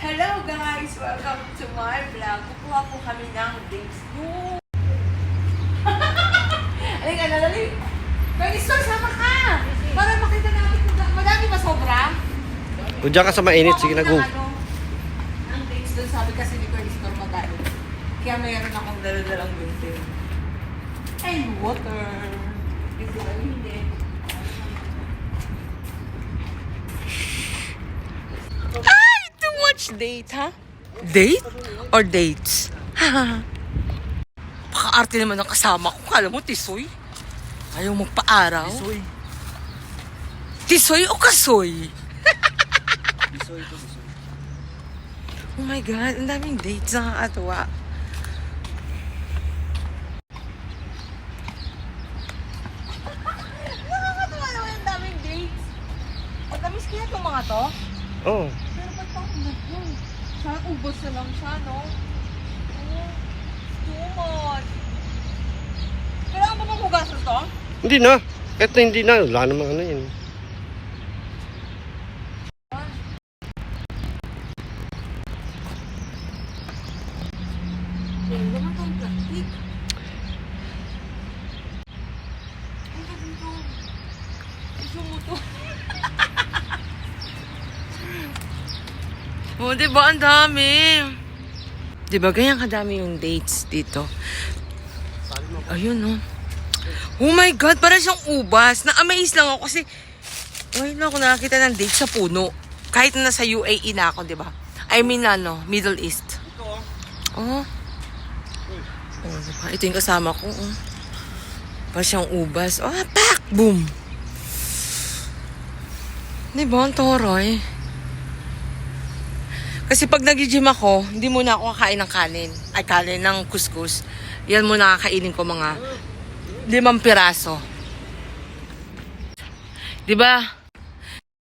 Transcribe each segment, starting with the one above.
Hello guys! Welcome to my vlog. Kukuha po kami ng dates. No! Halika na, dali! Pwede store, sama ka! Para makita namin kung madami ba sobra? Kung dyan ka sa mainit, sige na go. Ano, Ang dates doon, sabi kasi ni Pwede store madami. Kaya mayroon akong daladalang winter. And water. Kasi ba hindi? Ay! Too much date, ha? Date? Or dates? Paka-arte naman ng kasama ko. Kala mo, tisoy? Ayaw magpa-araw? Tisoy. Tisoy o kasoy? Oh my God, ang daming dates. Nakakatawa. Nakakatawa naman ang daming dates. Matamis kaya itong mga to? Oo. Pero Sana ubos na lang siya, no? Oh, too much. Kailangan ba maghugasan to? Hindi na. Kahit hindi na, wala namang ano yun. Yan naman tong plastic. Ay, kasi ito. Gusto mo to. Oh, di ba? Ang dami. Di ba ganyan kadami yung dates dito? Ayun, no. Oh my God, parang siyang ubas. Na-amaze lang ako kasi ngayon lang ako nakakita ng date sa puno. Kahit na nasa UAE na ako, di ba? I mean, ano, Middle East. Oh. Oh, diba? Ito yung kasama ko. Oh. Pa siyang ubas. Oh, pak! Boom! Di ba? Ang toroy. Kasi pag nag-gym ako, hindi muna ako kakain ng kanin. Ay, kanin ng kuskus. Yan muna kakainin ko mga limang piraso. Di ba?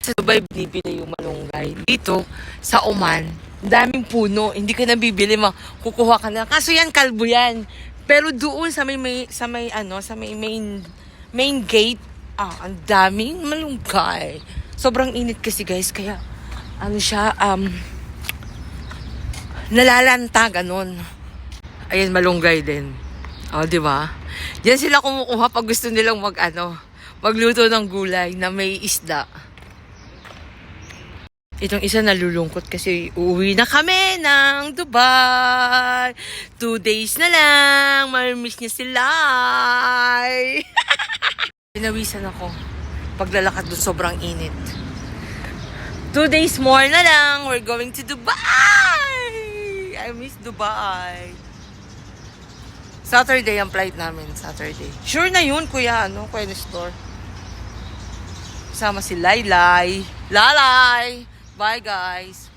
Sa Dubai, binibili yung malunggay. Dito, sa Oman, daming puno. Hindi ka nabibili, ma kukuha ka na. Kaso yan, kalbo yan. Pero doon sa may, may sa may ano, sa may main main gate, ah, ang daming malunggay. Sobrang init kasi guys, kaya ano siya, um, nalalanta, ganun. Ayan, malunggay din. O, di ba? Diyan sila kumukuha pag gusto nilang mag, ano, magluto ng gulay na may isda. Itong isa nalulungkot kasi uuwi na kami ng Dubai. Two days na lang. Marimiss niya sila. Pinawisan ako. Paglalakad doon sobrang init. Two days more na lang. We're going to Dubai. I miss Dubai. Saturday ang flight namin. Saturday. Sure na yun, kuya. Ano? Kuya Nestor. Sama si Laylay. Lalay! Bye, guys!